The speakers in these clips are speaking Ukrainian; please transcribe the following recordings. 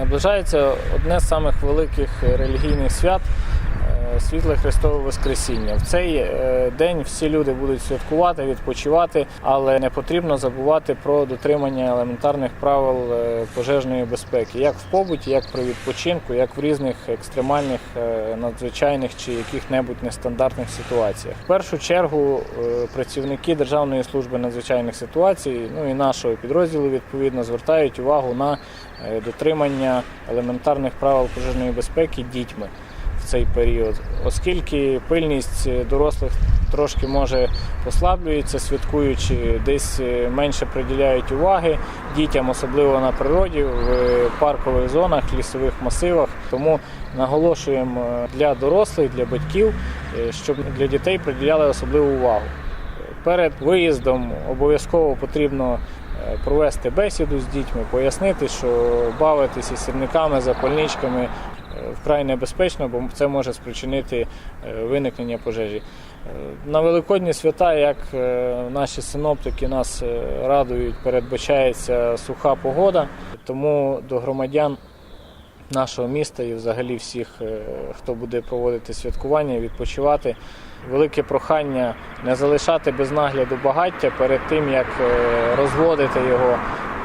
Наближається одне з самих великих релігійних свят світле Христове Воскресіння. В цей е, день всі люди будуть святкувати, відпочивати, але не потрібно забувати про дотримання елементарних правил е, пожежної безпеки, як в побуті, як при відпочинку, як в різних екстремальних, е, надзвичайних чи яких-небудь нестандартних ситуаціях. В першу чергу працівники Державної служби надзвичайних ситуацій, ну і нашого підрозділу відповідно звертають увагу на дотримання елементарних правил пожежної безпеки дітьми цей період, оскільки пильність дорослих трошки може послаблюється, святкуючи, десь е, менше приділяють уваги дітям, особливо на природі, в паркових зонах, лісових масивах. Тому наголошуємо е, для дорослих, для батьків, е, щоб для дітей приділяли особливу увагу. Перед виїздом обов'язково потрібно провести бесіду з дітьми, пояснити, що бавитися сірниками, запальничками вкрай небезпечно, бо це може спричинити е, виникнення пожежі. Е, На великодні свята, як е, наші синоптики нас е, радують, передбачається суха погода, тому до громадян нашого міста і взагалі всіх, е, хто буде проводити святкування, відпочивати. Велике прохання не залишати без нагляду багаття перед тим, як е, розводити його,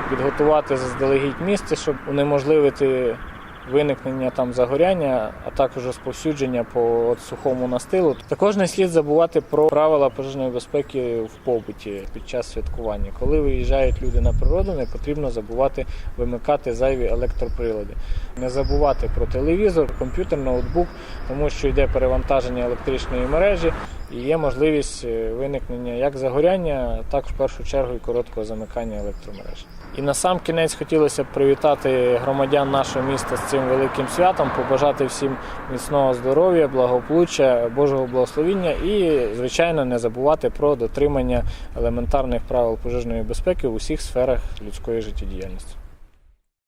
підготувати заздалегідь місце, щоб унеможливити виникнення там загоряння, а також розповсюдження по сухому настилу. Також не слід забувати про правила пожежної безпеки в побуті під час святкування. Коли виїжджають люди на природу, не потрібно забувати вимикати зайві електроприлади. Не забувати про телевізор, комп'ютер, ноутбук, тому що йде перевантаження електричної мережі і є можливість е, виникнення як загоряння, так в першу чергу і короткого замикання електромережі. І на сам кінець хотілося б привітати громадян нашого міста з цим великим святом, побажати всім міцного здоров'я, благополуччя, Божого благословіння і, звичайно, не забувати про дотримання елементарних правил пожежної безпеки в усіх сферах людської життєдіяльності.